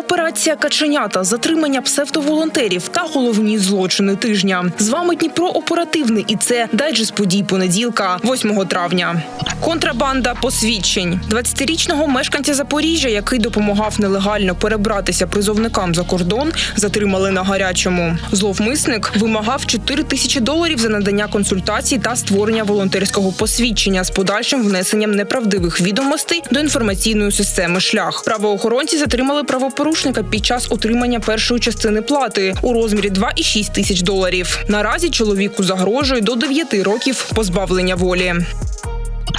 Операція Каченята, затримання псевдоволонтерів та головні злочини тижня. З вами Дніпро оперативний, і це дайджест подій понеділка, 8 травня. Контрабанда посвідчень 20-річного мешканця Запоріжжя, який допомагав нелегально перебратися призовникам за кордон, затримали на гарячому. Зловмисник вимагав 4 тисячі доларів за надання консультацій та створення волонтерського посвідчення з подальшим внесенням неправдивих відомостей до інформаційної системи шлях. Правоохоронці затримали правопорушника під час отримання першої частини плати у розмірі 2,6 тисяч доларів. Наразі чоловіку загрожує до 9 років позбавлення волі.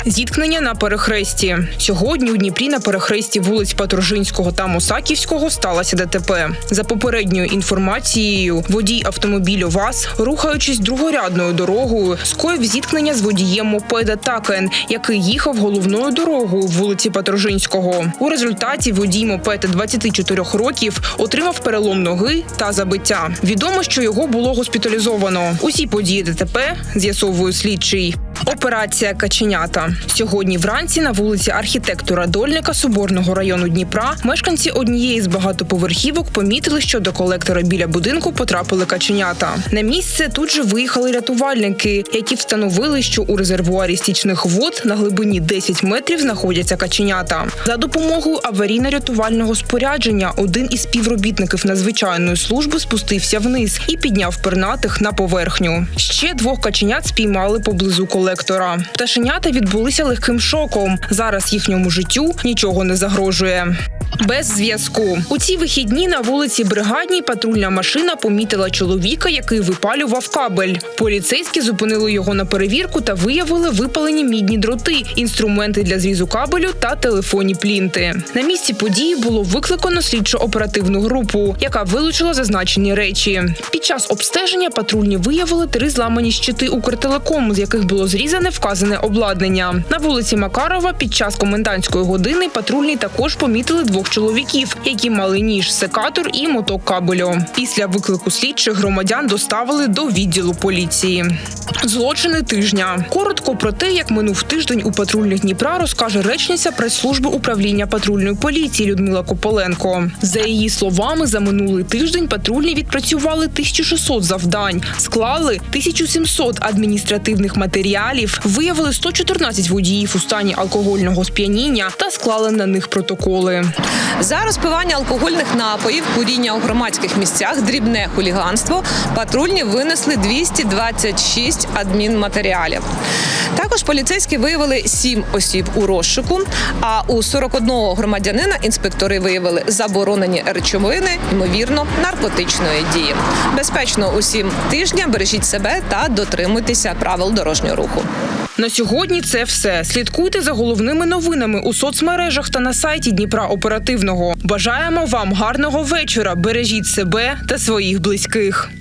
Зіткнення на перехресті сьогодні у Дніпрі на перехресті вулиць Патружинського та Мусаківського сталося ДТП. За попередньою інформацією, водій автомобілю ВАЗ, рухаючись другорядною дорогою, скоїв зіткнення з водієм мопеда Такен, який їхав головною дорогою вулиці Патружинського. У результаті водій мопеда 24 років отримав перелом ноги та забиття. Відомо, що його було госпіталізовано. Усі події ДТП з'ясовує слідчий. Операція Каченята сьогодні вранці на вулиці архітектора Дольника Соборного району Дніпра мешканці однієї з багатоповерхівок помітили, що до колектора біля будинку потрапили каченята. На місце тут же виїхали рятувальники, які встановили, що у резервуарі стічних вод на глибині 10 метрів знаходяться каченята. За допомогою аварійно-рятувального спорядження один із співробітників надзвичайної служби спустився вниз і підняв пернатих на поверхню. Ще двох каченят спіймали поблизу колектора. Пташенята відбулися легким шоком. Зараз їхньому життю нічого не загрожує. Без зв'язку у ці вихідні на вулиці Бригадній патрульна машина помітила чоловіка, який випалював кабель. Поліцейські зупинили його на перевірку та виявили випалені мідні дроти, інструменти для зрізу кабелю та телефонні плінти. На місці події було викликано слідчо-оперативну групу, яка вилучила зазначені речі. Під час обстеження патрульні виявили три зламані щити Укртелеком, з яких було зрізане вказане обладнання. На вулиці Макарова під час комендантської години патрульні також помітили двох чоловіків, які мали ніж, секатор і моток кабелю. Після виклику слідчих громадян доставили до відділу поліції. Злочини тижня коротко про те, як минув тиждень у патрульних Дніпра, розкаже речниця прес-служби управління патрульної поліції Людмила Кополенко. За її словами, за минулий тиждень патрульні відпрацювали 1600 завдань, склали 1700 адміністративних матеріалів, виявили 114 водіїв у стані алкогольного сп'яніння та склали на них протоколи. За розпивання алкогольних напоїв, куріння у громадських місцях, дрібне хуліганство патрульні винесли 226 адмінматеріалів. Також поліцейські виявили 7 осіб у розшуку. А у 41 громадянина інспектори виявили заборонені речовини, ймовірно, наркотичної дії. Безпечно усім тижня бережіть себе та дотримуйтеся правил дорожнього руху. На сьогодні це все. Слідкуйте за головними новинами у соцмережах та на сайті Дніпра Оперативного. Бажаємо вам гарного вечора. Бережіть себе та своїх близьких.